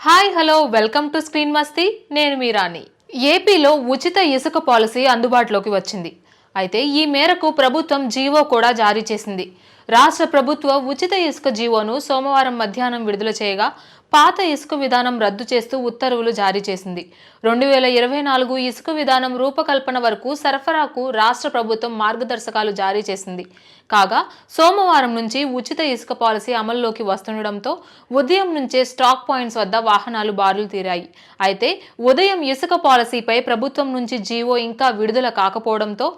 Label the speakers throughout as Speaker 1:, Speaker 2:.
Speaker 1: Hi hello welcome to Screen Masti. నేను మీ రాణి. ఏపీలో ఉచిత ఇసుక పాలసీ అందుబాటులోకి వచ్చింది. అయితే ఈ మేరకు ప్రభుత్వం జీవో కూడా జారీ చేసింది. రాష్ట్ర ప్రభుత్వ ఉచిత ఇసుక జీవోను సోమవారం మధ్యాహ్నం విడుదల చేయగా పాత ఇసుక విధానం రద్దు చేస్తూ ఉత్తర్వులు జారీ చేసింది. రెండు వేల ఇరవై నాలుగు ఇసుక విధానం రూపకల్పన వరకు సరఫరాకు రాష్ట్ర ప్రభుత్వం మార్గదర్శకాలు జారీ చేసింది. కాగా సోమవారం నుంచి ఉచిత ఇసుక పాలసీ అమల్లోకి వస్తుండటంతో ఉదయం నుంచే స్టాక్ పాయింట్స్ వద్ద వాహనాలు బారులు తీరాయి. అయితే ఉదయం ఇసుక పాలసీపై ప్రభుత్వం నుంచి జీవో ఇంకా విడుదల కాకపోవడంతో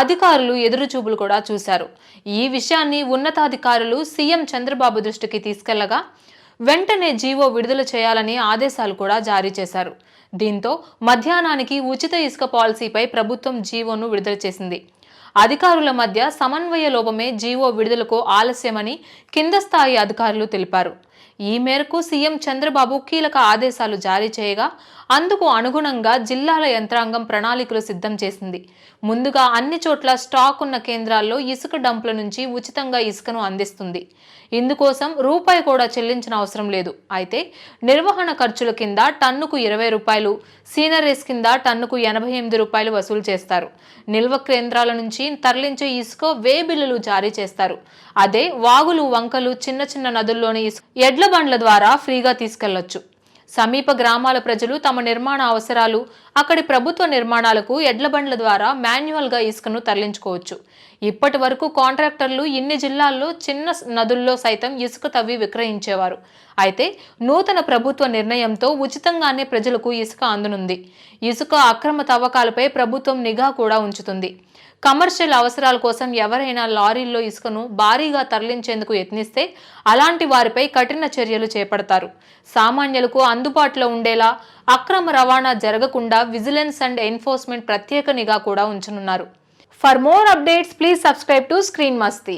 Speaker 1: అధికారులు ఎదురుచూపులు కూడా చూశారు. ఈ విషయాన్ని ఉన్నతాధికారులు సీఎం చంద్రబాబు దృష్టికి తీసుకెళ్ళగా వెంటనే జీవో విడుదల చేయాలని ఆదేశాలు కూడా జారీ చేశారు. దీంతో మధ్యాహ్నానికి ఉచిత ఇసుక పాలసీపై ప్రభుత్వం జీవోను విడుదల చేసింది. అధికారుల మధ్య సమన్వయ లోపమే జీవో విడుదలకు ఆలస్యమని కింద స్థాయి అధికారులు తెలిపారు. ఈ మేరకు సీఎం చంద్రబాబు కీలక ఆదేశాలు జారీ చేయగా అందుకు అనుగుణంగా జిల్లాల యంత్రాంగం ప్రణాళికలు సిద్ధం చేసింది. ముందుగా అన్ని చోట్ల స్టాక్ ఉన్న కేంద్రాల్లో ఇసుక డంపుల నుంచి ఉచితంగా ఇసుకను అందిస్తుంది. ఇందుకోసం రూపాయి కూడా చెల్లించిన అవసరం లేదు. అయితే నిర్వహణ ఖర్చుల కింద టన్నుకు ఇరవై రూపాయలు సీనరీస్ కింద టన్నుకు ఎనభై ఎనిమిది రూపాయలు వసూలు చేస్తారు. నిల్వ కేంద్రాల నుంచి తరలించే ఇసుక వే బిల్లులు జారీ చేస్తారు. అదే వాగులు వంకలు చిన్న చిన్న నదుల్లోని ఇసుక ఎడ్ల బండ్ల ద్వారా ఫ్రీగా తీసుకెళ్ళొచ్చు. సమీప గ్రామాల ప్రజలు తమ నిర్మాణ అవసరాలు అక్కడి ప్రభుత్వ నిర్మాణాలకు ఎడ్ల బండ్ల ద్వారా మాన్యువల్గా ఇసుకను తరలించుకోవచ్చు. ఇప్పటి వరకు కాంట్రాక్టర్లు ఇన్ని జిల్లాల్లో చిన్న నదుల్లో సైతం ఇసుక తవ్వి విక్రయించేవారు. అయితే నూతన ప్రభుత్వ నిర్ణయంతో ఉచితంగానే ప్రజలకు ఇసుక అందనుంది. ఇసుక అక్రమ తవ్వకాలపై ప్రభుత్వం నిఘా కూడా ఉంచుతుంది. కమర్షియల్ అవసరాల కోసం ఎవరైనా లారీల్లో ఇసుకను భారీగా తరలించేందుకు యత్నిస్తే అలాంటి వారిపై కఠిన చర్యలు చేపడతారు. సామాన్యులకు అందుబాటులో ఉండేలా అక్రమ రవాణా జరగకుండా విజిలెన్స్ అండ్ ఎన్ఫోర్స్మెంట్ ప్రత్యేక నిఘా కూడా ఉంచనున్నారు. For more updates please subscribe to Screen Masti.